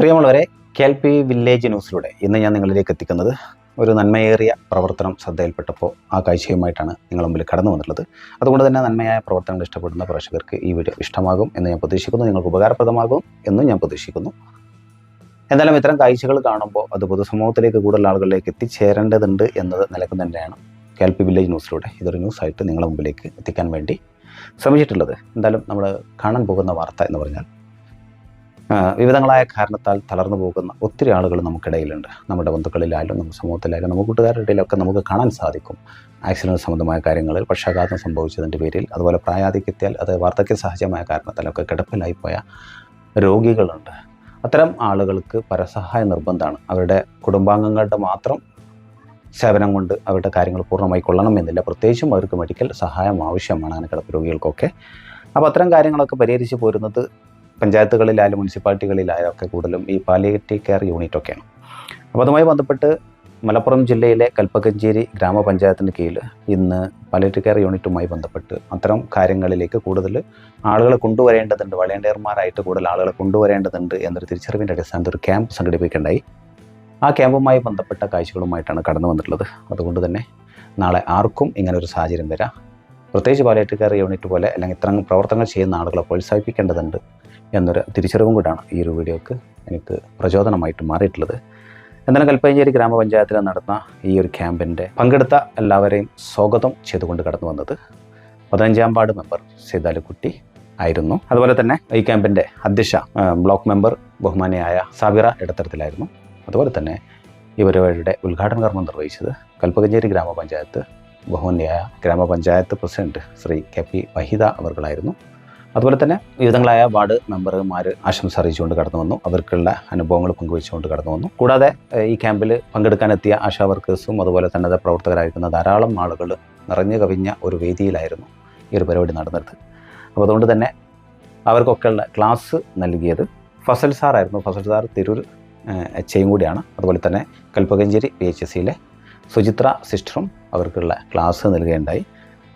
പ്രിയമുള്ളവരെ K L P village ന്യൂസിലൂടെ ഇന്ന് ഞാൻ നിങ്ങളിലേക്ക് എത്തിക്കുന്നത് ഒരു നന്മയേറിയ പ്രവർത്തനം ശ്രദ്ധയിൽപ്പെട്ടപ്പോൾ ആ കാഴ്ചയുമായിട്ടാണ് നിങ്ങൾ മുമ്പിൽ കടന്നു വന്നിട്ടുള്ളത്. അതുകൊണ്ട് തന്നെ നന്മയായ പ്രവർത്തനങ്ങൾ ഇഷ്ടപ്പെടുന്ന പ്രേക്ഷകർക്ക് ഈ വീഡിയോ ഇഷ്ടമാകും എന്ന് ഞാൻ പ്രതീക്ഷിക്കുന്നു. നിങ്ങൾക്ക് ഉപകാരപ്രദമാകും എന്നും ഞാൻ പ്രതീക്ഷിക്കുന്നു. എന്തായാലും ഇത്തരം കാഴ്ചകൾ കാണുമ്പോൾ അത് പൊതുസമൂഹത്തിലേക്ക് കൂടുതൽ ആളുകളിലേക്ക് എത്തിച്ചേരേണ്ടതുണ്ട് എന്നത് നിലക്കുന്ന തന്നെയാണ് കെ എൽ പി വില്ലേജ് ന്യൂസിലൂടെ ഇതൊരു ന്യൂസായിട്ട് നിങ്ങളുടെ മുമ്പിലേക്ക് എത്തിക്കാൻ വേണ്ടി ശ്രമിച്ചിട്ടുള്ളത്. എന്തായാലും നമ്മൾ കാണാൻ പോകുന്ന വാർത്ത എന്ന് പറഞ്ഞാൽ വിവിധങ്ങളായ കാരണത്താൽ തളർന്നു പോകുന്ന ഒത്തിരി ആളുകൾ നമുക്കിടയിലുണ്ട്. നമ്മുടെ ബന്ധുക്കളിലായാലും നമ്മുടെ സമൂഹത്തിലായാലും നമുക്ക് കൂട്ടുകാരുടെ ഇടയിലൊക്കെ നമുക്ക് കാണാൻ സാധിക്കും. ആക്സിഡന്റ് സംബന്ധമായ കാര്യങ്ങളിൽ പക്ഷാഘാതം സംഭവിച്ചതിന്റെ പേരിൽ അതുപോലെ പ്രായാധിക്യത്താൽ അത് വാർദ്ധക്യ സഹജമായ കാരണത്താലൊക്കെ കിടപ്പിലായിപ്പോയ രോഗികളുണ്ട്. അത്തരം ആളുകൾക്ക് പരസഹായ നിർബന്ധമാണ്. അവരുടെ കുടുംബാംഗങ്ങളുടെ മാത്രം സേവനം കൊണ്ട് അവരുടെ കാര്യങ്ങൾ പൂർണമായി കൊള്ളണമെന്നില്ല പ്രത്യേകിച്ചും അവർക്ക് മെഡിക്കൽ സഹായം ആവശ്യമാണ് അങ്ങനെ കിടപ്പ് രോഗികൾക്കൊക്കെ. അപ്പോൾ അത്തരം കാര്യങ്ങളൊക്കെ പരിഹരിച്ച് പോരുന്നത് പഞ്ചായത്തുകളിലായാലും മുനിസിപ്പാലിറ്റികളിലായാലും ഒക്കെ കൂടുതലും ഈ പാലിയേറ്റീവ് കെയർ യൂണിറ്റൊക്കെയാണ് അപ്പോൾ അതുമായി ബന്ധപ്പെട്ട് മലപ്പുറം ജില്ലയിലെ കൽപ്പകഞ്ചേരി ഗ്രാമപഞ്ചായത്തിന് കീഴിൽ ഇന്ന് പാലിയേറ്റീവ് കെയർ യൂണിറ്റുമായി ബന്ധപ്പെട്ട് അത്തരം കാര്യങ്ങളിലേക്ക് കൂടുതൽ ആളുകളെ കൊണ്ടുവരേണ്ടതുണ്ട്. വളണ്ടിയർമാരായിട്ട് കൂടുതൽ ആളുകളെ കൊണ്ടുവരേണ്ടതുണ്ട് എന്നൊരു തിരിച്ചറിവിന്റെ അടിസ്ഥാനത്തിൽ ഒരു ക്യാമ്പ് സംഘടിപ്പിക്കേണ്ടായി ആ ക്യാമ്പുമായി ബന്ധപ്പെട്ട കാഴ്ചകളുമായിട്ടാണ് കടന്നു വന്നിട്ടുള്ളത്. അതുകൊണ്ട് തന്നെ നാളെ ആർക്കും ഇങ്ങനൊരു സാഹചര്യം വരാം. പ്രത്യേകിച്ച് പാലിയേറ്റീവ് കെയർ യൂണിറ്റ് പോലെ അല്ലെങ്കിൽ ഇത്തരം പ്രവർത്തനങ്ങൾ ചെയ്യുന്ന ആളുകളെ പ്രോത്സാഹിപ്പിക്കേണ്ടതുണ്ട്. എന്നൊരു തിരിച്ചറിവും കൂടാണ് ഈ ഒരു വീഡിയോക്ക് എനിക്ക് പ്രചോദനമായിട്ട് മാറിയിട്ടുള്ളത്. എന്നാലും കൽപ്പഞ്ചേരി ഗ്രാമപഞ്ചായത്തിൽ നടന്ന ഈ ഒരു ക്യാമ്പിന്റെ പങ്കെടുത്ത എല്ലാവരെയും സ്വാഗതം ചെയ്തുകൊണ്ട് കടന്നു വന്നത് പതിനഞ്ചാം വാർഡ് മെമ്പർ സീതാലുക്കുട്ടി ആയിരുന്നു. അതുപോലെ തന്നെ ഈ ക്യാമ്പിന്റെ അധ്യക്ഷ ബ്ലോക്ക് മെമ്പർ ബഹുമാനിയായ സാബിറ ഇടത്തരത്തിലായിരുന്നു. അതുപോലെ തന്നെ ഇവരുടെ ഉദ്ഘാടന കർമ്മം നിർവഹിച്ചത് കൽപ്പകഞ്ചേരി ഗ്രാമപഞ്ചായത്ത് ബഹുമാനിയായ ഗ്രാമപഞ്ചായത്ത് president Shri K P Vahida അവർകളായിരുന്നു അതുപോലെ തന്നെ വിവിധങ്ങളായ വാർഡ് മെമ്പർമാർ ആശംസ അറിയിച്ചുകൊണ്ട് കടന്നു വന്നു. അവർക്കുള്ള അനുഭവങ്ങൾ പങ്കുവെച്ചുകൊണ്ട് കടന്നു വന്നു. കൂടാതെ ഈ ക്യാമ്പിൽ പങ്കെടുക്കാനെത്തിയ ആശാ വർക്കേഴ്സും അതുപോലെ തന്നെ പ്രവർത്തകരായിരിക്കുന്ന ധാരാളം ആളുകൾ നിറഞ്ഞു കവിഞ്ഞ ഒരു വേദിയിലായിരുന്നു ഈ ഒരു പരിപാടി നടന്നത്. അപ്പോൾ അതുകൊണ്ട് തന്നെ അവർക്കൊക്കെയുള്ള ക്ലാസ് നൽകിയത് ഫസൽ സാറായിരുന്നു. ഫസൽ സാർ തിരൂർ എച്ച് ഐയും കൂടിയാണ്. അതുപോലെ തന്നെ കൽപ്പകഞ്ചേരി പി എച്ച് എസ് സിയിലെ സുചിത്ര സിസ്റ്ററും അവർക്കുള്ള ക്ലാസ് നൽകുകയുണ്ടായി.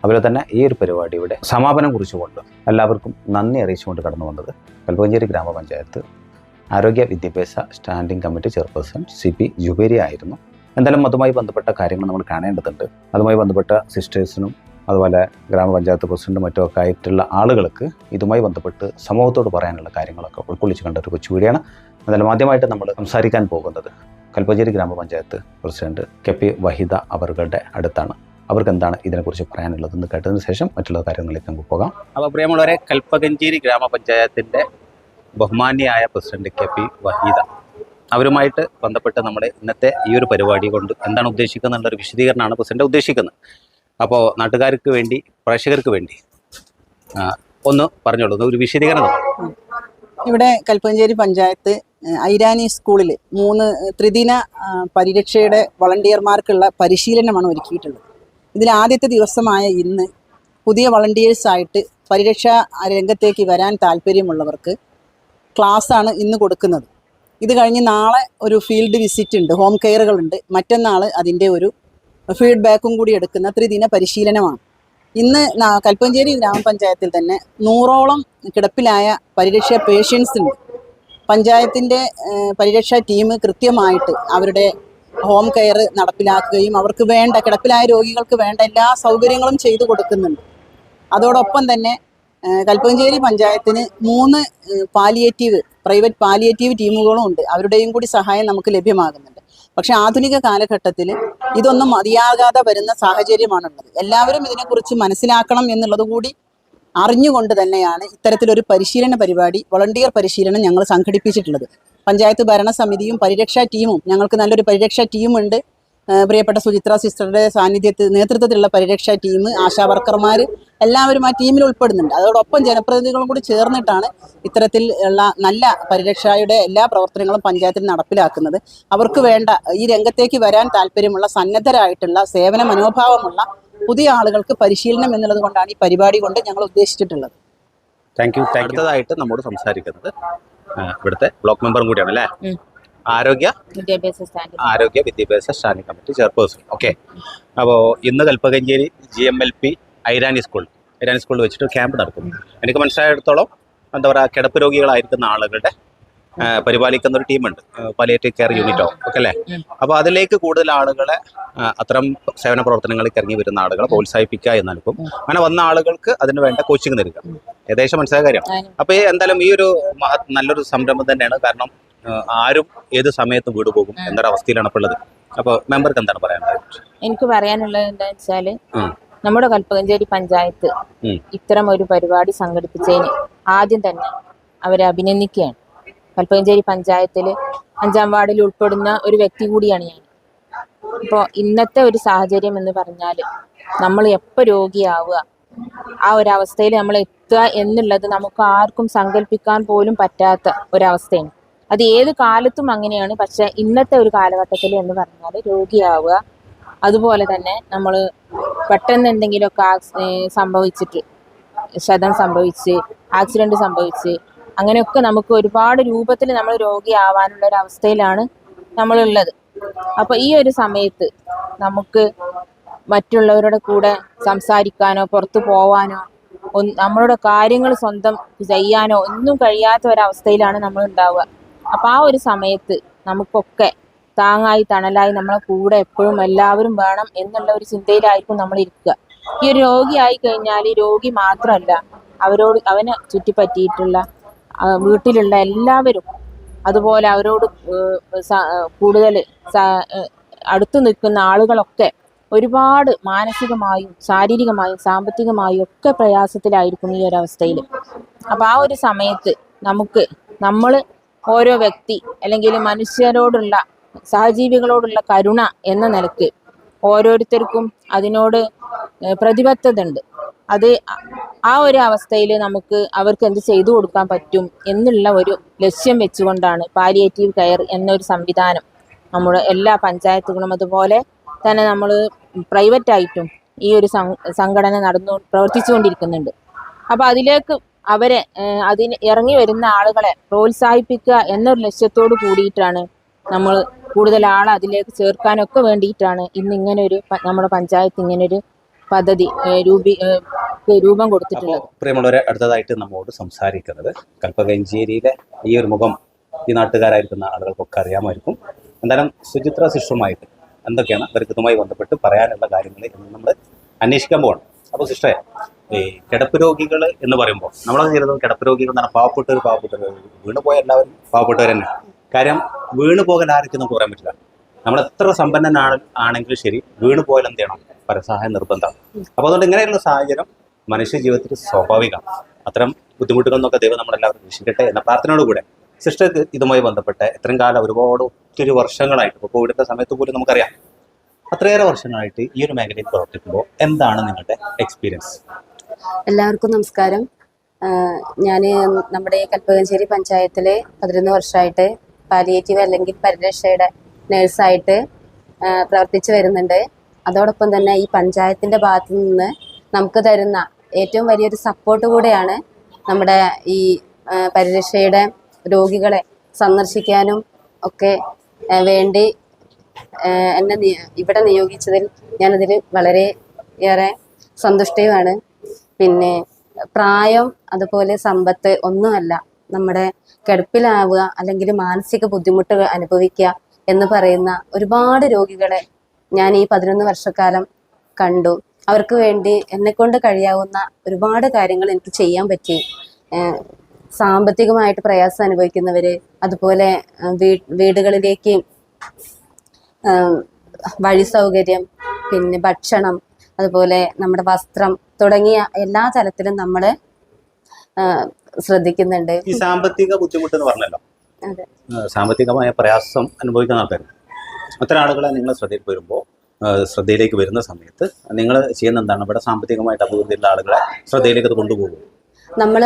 അതുപോലെ തന്നെ ഈ ഒരു പരിപാടിയുടെ സമാപനം കുറിച്ചുകൊണ്ട് എല്ലാവർക്കും നന്ദി അറിയിച്ചുകൊണ്ട് കടന്നു വന്നത് കൽപ്പഞ്ചേരി ഗ്രാമപഞ്ചായത്ത് ആരോഗ്യ വിദ്യാഭ്യാസ standing committee chairperson C P Jubairi ആയിരുന്നു. എന്തായാലും അതുമായി ബന്ധപ്പെട്ട കാര്യങ്ങൾ നമ്മൾ കാണേണ്ടതുണ്ട്. അതുമായി ബന്ധപ്പെട്ട സിസ്റ്റേഴ്സിനും അതുപോലെ ഗ്രാമപഞ്ചായത്ത് പ്രസിഡന്റും മറ്റും ഒക്കെ ആയിട്ടുള്ള ആളുകൾക്ക് ഇതുമായി ബന്ധപ്പെട്ട് സമൂഹത്തോട് പറയാനുള്ള കാര്യങ്ങളൊക്കെ ഉൾക്കൊള്ളിച്ച് കണ്ട ഒരു കൊച്ചു എന്തായാലും ആദ്യമായിട്ട് നമ്മൾ സംസാരിക്കാൻ പോകുന്നത് കൽപ്പഞ്ചേരി ഗ്രാമപഞ്ചായത്ത് പ്രസിഡന്റ് കെ പി വഹിദ അവരുടെ അടുത്താണ്. അവർക്ക് എന്താണ് ഇതിനെക്കുറിച്ച് പറയാനുള്ളതെന്ന് കേട്ടതിന് ശേഷം മറ്റുള്ള കാര്യങ്ങളിലേക്ക് നമുക്ക് പോകാം. അപ്പോൾ പ്രിയമുള്ളവരെ കൽപ്പകഞ്ചേരി ഗ്രാമപഞ്ചായത്തിന്റെ ബഹുമാന്യായ പ്രസിഡന്റ് കെ പി വഹീദ അവരുമായിട്ട് ബന്ധപ്പെട്ട് നമ്മുടെ ഇന്നത്തെ ഈ ഒരു പരിപാടി കൊണ്ട് എന്താണ് ഉദ്ദേശിക്കുന്നത് എന്നുള്ളൊരു വിശദീകരണമാണ് പ്രസിഡന്റ് ഉദ്ദേശിക്കുന്നത്. അപ്പോൾ നാട്ടുകാർക്ക് വേണ്ടി പ്രേക്ഷകർക്ക് വേണ്ടി ഒന്ന് പറഞ്ഞോളൂ. ഒരു വിശദീകരണം ഇവിടെ കൽപ്പഞ്ചേരി പഞ്ചായത്ത് ഐരാനി സ്കൂളിൽ മൂന്ന് ത്രിദിന പരിരക്ഷയുടെ വളണ്ടിയർമാർക്കുള്ള പരിശീലനമാണ് ഒരുക്കിയിട്ടുള്ളത്. ഇതിൽ ആദ്യത്തെ ദിവസമായ ഇന്ന് പുതിയ വളണ്ടിയേഴ്സായിട്ട് പരിരക്ഷാ രംഗത്തേക്ക് വരാൻ താല്പര്യമുള്ളവർക്ക് ക്ലാസ്സാണ് ഇന്ന് കൊടുക്കുന്നത്. ഇത് കഴിഞ്ഞ് നാളെ ഒരു ഫീൽഡ് വിസിറ്റ് ഉണ്ട് ഹോം കെയറുകളുണ്ട് മറ്റന്നാൾ അതിന്റെ ഒരു ഫീഡ്ബാക്കും കൂടി എടുക്കുന്ന ത്രിദിന പരിശീലനമാണ്. ഇന്ന് കൽപ്പഞ്ചേരി ഗ്രാമപഞ്ചായത്തിൽ തന്നെ നൂറോളം കിടപ്പിലായ പരിരക്ഷ പേഷ്യൻസ് ഉണ്ട്. പഞ്ചായത്തിന്റെ പരിരക്ഷാ ടീം കൃത്യമായിട്ട് അവരുടെ ഹോം കെയർ നടപ്പിലാക്കുകയും അവർക്ക് വേണ്ട കിടപ്പിലായ രോഗികൾക്ക് വേണ്ട എല്ലാ സൗകര്യങ്ങളും ചെയ്തു കൊടുക്കുന്നുണ്ട്. അതോടൊപ്പം തന്നെ കൽപ്പഞ്ചേരി പഞ്ചായത്തിന് മൂന്ന് പാലിയേറ്റീവ് പ്രൈവറ്റ് പാലിയേറ്റീവ് ടീമുകളും ഉണ്ട്. അവരുടെയും കൂടി സഹായം നമുക്ക് ലഭ്യമാകുന്നുണ്ട്. പക്ഷെ ആധുനിക കാലഘട്ടത്തിൽ ഇതൊന്നും മതിയാകാതെ വരുന്ന സാഹചര്യമാണുള്ളത്. എല്ലാവരും ഇതിനെക്കുറിച്ച് മനസ്സിലാക്കണം എന്നുള്ളത് കൂടി അറിഞ്ഞുകൊണ്ട് തന്നെയാണ് ഇത്തരത്തിലൊരു പരിശീലന പരിപാടി വളണ്ടിയർ പരിശീലനം ഞങ്ങൾ സംഘടിപ്പിച്ചിട്ടുള്ളത്. പഞ്ചായത്ത് ഭരണസമിതിയും പരിരക്ഷാ ടീമും ഞങ്ങൾക്ക് നല്ലൊരു പരിരക്ഷാ ടീമുണ്ട് പ്രിയപ്പെട്ട സുചിത്ര സിസ്റ്ററുടെ സാന്നിധ്യത്തിൽ നേതൃത്വത്തിലുള്ള പരിരക്ഷാ ടീം ആശാ വർക്കർമാർ എല്ലാവരും ആ ടീമിൽ ഉൾപ്പെടുന്നുണ്ട്. അതോടൊപ്പം ജനപ്രതിനിധികളും കൂടി ചേർന്നിട്ടാണ് ഇത്തരത്തിൽ ഉള്ള നല്ല പരിരക്ഷയുടെ എല്ലാ പ്രവർത്തനങ്ങളും പഞ്ചായത്തിൽ നടപ്പിലാക്കുന്നത്. അവർക്ക് വേണ്ട ഈ രംഗത്തേക്ക് വരാൻ താല്പര്യമുള്ള സന്നദ്ധരായിട്ടുള്ള സേവന മനോഭാവമുള്ള പുതിയ ആളുകൾക്ക് പരിശീലനം എന്നുള്ളത് കൊണ്ടാണ് ഈ പരിപാടി കൊണ്ട് ഞങ്ങൾ ഉദ്ദേശിച്ചിട്ടുള്ളത്. താങ്ക് യു അടുത്തതായിട്ട് നമ്മോട് സംസാരിക്കുന്നത് ഇവിടുത്തെ ബ്ലോക്ക് മെമ്പറും കൂടിയാണ് അല്ലേ? ആരോഗ്യ വിദ്യാഭ്യാസ ആരോഗ്യ വിദ്യാഭ്യാസ സ്റ്റാൻഡിംഗ് കമ്മിറ്റി ചെയർപേഴ്സൺ. ഓക്കെ. അപ്പോൾ ഇന്ന് Kalpakanchery G M L P Airani school Airani സ്കൂളിൽ വെച്ചിട്ട് ക്യാമ്പ് നടക്കുന്നു. എനിക്ക് മനസ്സിലായിടത്തോളം എന്താ പറയുക കിടപ്പ് രോഗികളായിരിക്കുന്ന ആളുകളുടെ പരിപാലിക്കുന്ന ഒരു ടീമുണ്ട്. പാലിയേറ്റീവ് കെയർ യൂണിറ്റോ ഒക്കെ അല്ലേ? അപ്പോൾ അതിലേക്ക് കൂടുതൽ ആളുകളെ അത്തരം സേവന പ്രവർത്തനങ്ങളിൽ ഇറങ്ങി വരുന്ന ആളുകളെ പ്രോത്സാഹിപ്പിക്കുക എന്നാലും അങ്ങനെ വന്ന ആളുകൾക്ക് അതിന് വേണ്ട കോച്ചിങ് നൽകുക. ഏകദേശം മനസ്സിലായ കാര്യം? അപ്പോൾ എന്തായാലും ഈ ഒരു നല്ലൊരു സംരംഭം തന്നെയാണ്. കാരണം ആരും ഏത് സമയത്തും വീട് പോകും എന്നൊരു അവസ്ഥയിലാണ് ഇപ്പോൾ ഉള്ളത്. അപ്പോൾ മെമ്പർക്ക് എന്താണ് പറയാനുള്ളത്? എനിക്ക് പറയാനുള്ളത് എന്താണെന്ന് വെച്ചാൽ നമ്മുടെ കൽപ്പകഞ്ചേരി പഞ്ചായത്ത് ഇത്തരം ഒരു പരിപാടി സംഘടിപ്പിച്ചതിന് ആദ്യം തന്നെ അവരെ അഭിനന്ദിക്കുകയാണ്. കൽപ്പകഞ്ചേരി പഞ്ചായത്തിൽ അഞ്ചാം വാർഡിൽ ഉൾപ്പെടുന്ന ഒരു വ്യക്തി കൂടിയാണ് ഞാൻ. ഇപ്പോൾ ഇന്നത്തെ ഒരു സാഹചര്യം എന്ന് പറഞ്ഞാൽ നമ്മൾ എപ്പോൾ രോഗിയാവുക ആ ഒരവസ്ഥയിൽ നമ്മൾ എത്തുക എന്നുള്ളത് നമുക്ക് ആർക്കും സങ്കല്പിക്കാൻ പോലും പറ്റാത്ത ഒരവസ്ഥയാണ്. അത് ഏത് കാലത്തും അങ്ങനെയാണ് പക്ഷെ ഇന്നത്തെ ഒരു കാലഘട്ടത്തിൽ എന്ന് പറഞ്ഞാൽ രോഗിയാവുക അതുപോലെ തന്നെ നമ്മൾ പെട്ടെന്ന് എന്തെങ്കിലുമൊക്കെ സംഭവിച്ചിട്ട് ക്ഷതം സംഭവിച്ച് ആക്സിഡന്റ് സംഭവിച്ച് അങ്ങനെയൊക്കെ നമുക്ക് ഒരുപാട് രൂപത്തിൽ നമ്മൾ രോഗിയാവാനുള്ള ഒരു അവസ്ഥയിലാണ് നമ്മളുള്ളത്. അപ്പോൾ ഈ ഒരു സമയത്ത് നമുക്ക് മറ്റുള്ളവരുടെ കൂടെ സംസാരിക്കാനോ പുറത്തു പോവാനോ നമ്മളുടെ കാര്യങ്ങൾ സ്വന്തം ചെയ്യാനോ ഒന്നും കഴിയാത്ത ഒരവസ്ഥയിലാണ് നമ്മൾ ഉണ്ടാവുക അപ്പം ആ ഒരു സമയത്ത് നമുക്കൊക്കെ താങ്ങായി തണലായി നമ്മളെ കൂടെ എപ്പോഴും എല്ലാവരും വേണം എന്നുള്ള ഒരു ചിന്തയിലായിരിക്കും നമ്മൾ ഇരിക്കുക. ഈ രോഗിയായി കഴിഞ്ഞാൽ ഈ രോഗി മാത്രമല്ല അവരോട് അവനെ ചുറ്റിപ്പറ്റിയിട്ടുള്ള വീട്ടിലുള്ള എല്ലാവരും അതുപോലെ അവരോട് കൂടുതൽ അടുത്തു നിൽക്കുന്ന ആളുകളൊക്കെ ഒരുപാട് മാനസികമായും ശാരീരികമായും സാമ്പത്തികമായും ഒക്കെ പ്രയാസത്തിലായിരിക്കും ഈ ഒരു അവസ്ഥയിൽ അപ്പോൾ ആ ഒരു സമയത്ത് നമുക്ക് നമ്മൾ ഓരോ വ്യക്തി അല്ലെങ്കിൽ മനുഷ്യരോടുള്ള സഹജീവികളോടുള്ള കരുണ എന്ന നിലയ്ക്ക് ഓരോരുത്തർക്കും അതിനോട് പ്രതിബദ്ധത ഉണ്ട് അത് ആ ഒരു അവസ്ഥയിൽ നമുക്ക് അവർക്ക് എന്ത് ചെയ്തു കൊടുക്കാൻ പറ്റും എന്നുള്ള ഒരു ലക്ഷ്യം വെച്ചുകൊണ്ടാണ് പാലിയേറ്റീവ് കെയർ എന്നൊരു സംവിധാനം നമ്മുടെ എല്ലാ പഞ്ചായത്തുകളും അതുപോലെ തന്നെ നമ്മൾ പ്രൈവറ്റായിട്ടും ഈ ഒരു സംഘടന നടന്നു പ്രവർത്തിച്ചുകൊണ്ടിരിക്കുന്നുണ്ട്. അപ്പോൾ അതിലേക്ക് അവരെ അതിന് ഇറങ്ങി വരുന്ന ആളുകളെ പ്രോത്സാഹിപ്പിക്കുക എന്നൊരു ലക്ഷ്യത്തോട് കൂടിയിട്ടാണ് നമ്മൾ കൂടുതൽ ആളെ അതിലേക്ക് ചേർക്കാനൊക്കെ വേണ്ടിയിട്ടാണ് ഇന്ന് ഇങ്ങനെ ഒരു നമ്മുടെ പഞ്ചായത്ത് ഇങ്ങനൊരു പദ്ധതി രൂപീ രൂപം കൊടുത്തിട്ടുള്ളത്. പ്രിയമുള്ളവരെ അടുത്തതായിട്ട് നമ്മോട് സംസാരിക്കുന്നത് കൽപ്പകഞ്ചേരിയിലെ ഈ ഒരു മുഖം ഈ നാട്ടുകാരായിരിക്കുന്ന ആളുകൾക്കൊക്കെ അറിയാമായിരിക്കും. എന്തായാലും ശുചിത്ര ശിഷ്യുമായിട്ട് എന്തൊക്കെയാണ് ഇതുമായി ബന്ധപ്പെട്ട് പറയാനുള്ള കാര്യങ്ങൾ എന്ന് നമ്മൾ അന്വേഷിക്കാൻ പോകണം അപ്പോൾ സിസ്റ്ററെ ഈ കിടപ്പ് രോഗികൾ എന്ന് പറയുമ്പോൾ നമ്മളത് ചെയ്തത് കിടപ്പ് രോഗികൾ എന്ന് പറഞ്ഞാൽ പാവപ്പെട്ടവർ പാവപ്പെട്ടവർ വീണ് പോയ എല്ലാവരും പാവപ്പെട്ടവർ തന്നെയാണ്. കാര്യം വീണ് പോകാൻ ആർക്കും നമുക്ക് പറയാൻ പറ്റില്ല. നമ്മൾ എത്ര സമ്പന്നനാണ് ആണെങ്കിലും ശരി വീണ് പോയാൽ എന്ത് ചെയ്യണം? പരസഹായ നിർബന്ധമാണ്. അപ്പോൾ അതുകൊണ്ട് ഇങ്ങനെയുള്ള സാഹചര്യം മനുഷ്യ ജീവിതത്തിൽ സ്വാഭാവികമാണ്. അത്തരം ബുദ്ധിമുട്ടുകൾ നിന്നൊക്കെ ദൈവം നമ്മളെല്ലാവരും രക്ഷിക്കട്ടെ എന്ന പ്രാർത്ഥനയോടുകൂടെ സിസ്റ്റർ ഇതുമായി ബന്ധപ്പെട്ട് ഇത്രയും കാലം ഒരുപാട് ഒത്തിരി വർഷങ്ങളായിട്ട് ഇപ്പോൾ കോവിഡിന്റെ സമയത്ത് പോലും നമുക്കറിയാം. അത്രയേറെ വർഷങ്ങളായിട്ട് ഈ ഒരു മേഖലയിൽ പ്രവർത്തിക്കുമ്പോൾ എന്താണ് നിങ്ങളുടെ എക്സ്പീരിയൻസ് എല്ലാവർക്കും നമസ്കാരം. ഞാൻ നമ്മുടെ കൽപ്പകഞ്ചേരി പഞ്ചായത്തിലെ പതിനൊന്ന് വർഷമായിട്ട് പാലിയേറ്റീവ് അല്ലെങ്കിൽ പരിരക്ഷയുടെ നേഴ്സായിട്ട് പ്രവർത്തിച്ചു വരുന്നുണ്ട്. അതോടൊപ്പം തന്നെ ഈ പഞ്ചായത്തിന്റെ ഭാഗത്തു നിന്ന് നമുക്ക് തരുന്ന ഏറ്റവും വലിയൊരു സപ്പോർട്ട് കൂടെയാണ് നമ്മുടെ ഈ പരിരക്ഷയുടെ രോഗികളെ സന്ദർശിക്കാനും ഒക്കെ വേണ്ടി എന്നെ ഇവിടെ നിയോഗിച്ചതിൽ ഞാനതിൽ വളരെ ഏറെ സന്തുഷ്ടയുമാണ്. പിന്നെ പ്രായം അതുപോലെ സമ്പത്ത് ഒന്നുമല്ല. നമ്മുടെ കിടപ്പിലാവുക അല്ലെങ്കിൽ മാനസിക ബുദ്ധിമുട്ട് അനുഭവിക്കുക എന്ന് പറയുന്ന ഒരുപാട് രോഗികളെ ഞാൻ ഈ പതിനൊന്ന് വർഷക്കാലം കണ്ടു. അവർക്ക് വേണ്ടി എന്നെക്കൊണ്ട് കഴിയാവുന്ന ഒരുപാട് കാര്യങ്ങൾ എനിക്ക് ചെയ്യാൻ പറ്റി. സാമ്പത്തികമായിട്ട് പ്രയാസം അനുഭവിക്കുന്നവര് അതുപോലെ വീടുകളിലേക്ക് വഴി സൗകര്യം പിന്നെ ഭക്ഷണം അതുപോലെ നമ്മുടെ വസ്ത്രം തുടങ്ങിയ എല്ലാ തലത്തിലും നമ്മൾ ശ്രദ്ധിക്കുന്നുണ്ട്. ഈ സാമ്പത്തിക ബുദ്ധിമുട്ട് എന്ന് പറഞ്ഞല്ലോ. സാമ്പത്തികമായ പ്രയാസം അനുഭവിക്കുന്ന ആൾക്കാർ അത്തരം ആളുകളെ നിങ്ങൾ ശ്രദ്ധയിൽ വരുമ്പോൾ ശ്രദ്ധയിലേക്ക് വരുന്ന സമയത്ത് നിങ്ങൾ ചെയ്യുന്ന എന്താണ് ഇവിടെ സാമ്പത്തികമായിട്ട് അഭിവൃദ്ധിയുള്ള ആളുകളെ ശ്രദ്ധയിലേക്ക് അത് കൊണ്ടുപോകും നമ്മൾ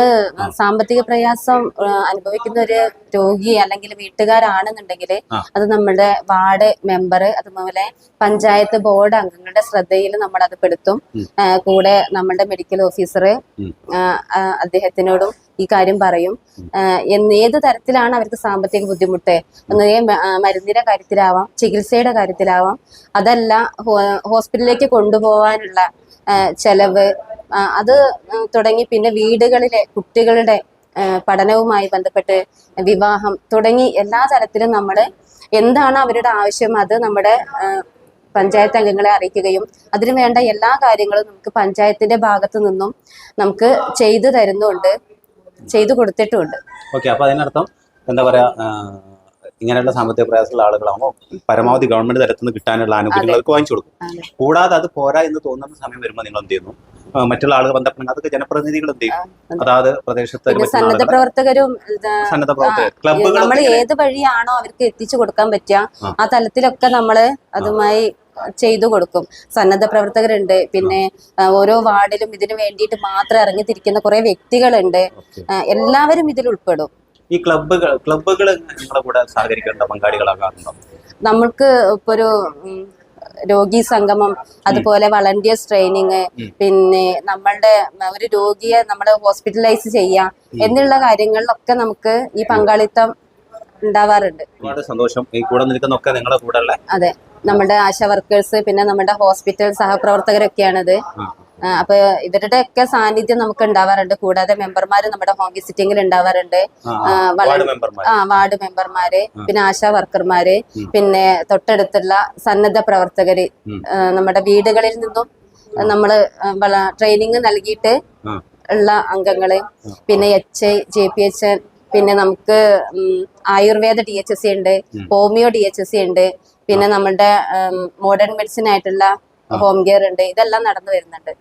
സാമ്പത്തിക പ്രയാസം അനുഭവിക്കുന്ന ഒരു രോഗി അല്ലെങ്കിൽ വീട്ടുകാരാണെന്നുണ്ടെങ്കിൽ അത് നമ്മുടെ വാർഡ് മെമ്പർ അതുപോലെ പഞ്ചായത്ത് ബോർഡ് അംഗങ്ങളുടെ ശ്രദ്ധയിൽ നമ്മൾ അത് പെടുത്തും കൂടെ നമ്മുടെ മെഡിക്കൽ ഓഫീസർ അദ്ദേഹത്തിനോടും ഈ കാര്യം പറയും. ഏത് തരത്തിലാണ് അവർക്ക് സാമ്പത്തിക ബുദ്ധിമുട്ട്? മരുന്നിന്റെ കാര്യത്തിലാവാം ചികിത്സയുടെ കാര്യത്തിലാവാം അതല്ല ഹോസ്പിറ്റലിലേക്ക് കൊണ്ടുപോകാനുള്ള ചെലവ് അത് തുടങ്ങി പിന്നെ വീടുകളിലെ കുട്ടികളുടെ പഠനവുമായി ബന്ധപ്പെട്ട് വിവാഹം തുടങ്ങി എല്ലാ തരത്തിലും നമ്മൾ എന്താണ് അവരുടെ ആവശ്യം അത് നമ്മുടെ പഞ്ചായത്ത് അംഗങ്ങളെ അറിയിക്കുകയും അതിനു വേണ്ട എല്ലാ കാര്യങ്ങളും നമുക്ക് പഞ്ചായത്തിന്റെ ഭാഗത്തു നിന്നും നമുക്ക് ചെയ്തു തരുന്നുണ്ട്. ചെയ്തു കൊടുത്തിട്ടുമുണ്ട് ഓക്കെ അപ്പൊ അതിനർത്ഥം എന്താ പറയാ ഇങ്ങനെയുള്ള സാമ്പത്തിക പ്രയാസമുള്ള ആളുകളാകുമ്പോൾ പരമാവധി ഗവൺമെന്റ് തലത്തിൽ നിന്ന് കിട്ടാനുള്ള ആനുകൂല്യങ്ങൾ അവർക്ക് വാങ്ങിച്ചു കൊടുക്കും. കൂടാതെ അത് പോരാ എന്ന് തോന്നുന്ന സമയം വരുമ്പോൾ നിങ്ങൾ എന്ത് ചെയ്യുന്നു? മറ്റുള്ള ആളുകൾ ബന്ധപ്പെടുന്ന അതൊക്കെ ജനപ്രതിനിധികൾ എന്ത് ചെയ്യും? അതായത് പ്രദേശത്തെ സന്നദ്ധ പ്രവർത്തകരും സന്നദ്ധ പ്രവർത്തകർ ക്ലബ്ബുകൾ നമ്മൾ ഏത് വഴിയാണോ അവർക്ക് എത്തിച്ചു കൊടുക്കാൻ പറ്റുക ആ. ആ തലത്തിലൊക്കെ നമ്മൾ അതുമായി ചെയ്തു കൊടുക്കും. സന്നദ്ധ പ്രവർത്തകരുണ്ട്. പിന്നെ ഓരോ വാർഡിലും ഇതിനു വേണ്ടിയിട്ട് മാത്രം ഇറങ്ങിത്തിരിക്കുന്ന കുറെ വ്യക്തികളുണ്ട്. എല്ലാവരും ഇതിൽ ഉൾപ്പെടും. ഈ ക്ലബ്ബുകൾ ക്ലബ്ബുകൾ നിങ്ങളെ കൂടെ സഹകരിക്കേണ്ട പങ്കാളികളാകാറുണ്ടോ? നമ്മൾക്ക് ഇപ്പൊ ഒരു രോഗി സംഗമം അതുപോലെ വളണ്ടിയേഴ്സ് ട്രെയിനിങ് പിന്നെ നമ്മളുടെ ഒരു രോഗിയെ നമ്മൾ ഹോസ്പിറ്റലൈസ് ചെയ്യാം എന്നുള്ള കാര്യങ്ങളിലൊക്കെ നമുക്ക് ഈ പങ്കാളിത്തം ഉണ്ടാവാറുണ്ട്. ഒരുപാട് സന്തോഷം. ഈ കൂടെ നിൽക്കുന്നൊക്കെ നിങ്ങളെ കൂടെ അതെ. നമ്മുടെ ആശാ വർക്കേഴ്സ് പിന്നെ നമ്മുടെ ഹോസ്പിറ്റൽ സഹപ്രവർത്തകരൊക്കെയാണത്. അപ്പൊ ഇവരുടെ ഒക്കെ സാന്നിധ്യം നമുക്ക് ഉണ്ടാവാറുണ്ട്. കൂടാതെ മെമ്പർമാർ നമ്മുടെ ഹോം വിസിറ്റിംഗിൽ ഉണ്ടാവാറുണ്ട്. ആ വാർഡ് മെമ്പർമാര്. പിന്നെ ആശാ വർക്കർമാര് പിന്നെ തൊട്ടടുത്തുള്ള സന്നദ്ധ പ്രവർത്തകര് നമ്മുടെ വീടുകളിൽ നിന്നും നമ്മൾ ട്രെയിനിങ് നൽകിയിട്ട് ഉള്ള അംഗങ്ങൾ പിന്നെ H I J P H പിന്നെ നമുക്ക് Ayurveda D H S C ഉണ്ട് homeo D H S C ഉണ്ട് പിന്നെ നമ്മുടെ മോഡേൺ മെഡിസിൻ ആയിട്ടുള്ള ഹോം കെയർ ഉണ്ട്. ഇതെല്ലാം നടന്നു വരുന്നുണ്ട്.